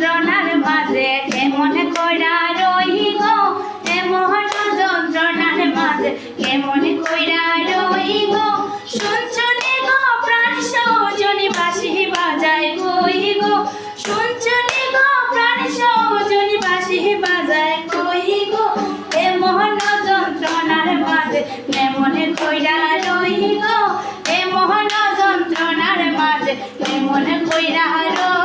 যন্ত্রণার মাঝে কেমন কইরা রই গো এমন যন্ত্রণার মাঝে কেমন কইরা রই গো শুনছনি গো প্রাণ সৌজনি বাসি বাজায় কই গো শুনছনি গো প্রাণ সৌজনি বাসি বাজায় কই গো এমন যন্ত্রণার মাঝে কেমন কইরা রই গো এমন যন্ত্রণার মাঝে কেমন কইরা রই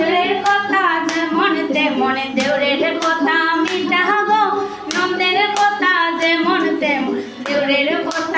আসরের কথা যে মনেতে মনে দেউরের কথা আমি ডাহাগো নন্দের কথা যে মনেতে দেউরের কথা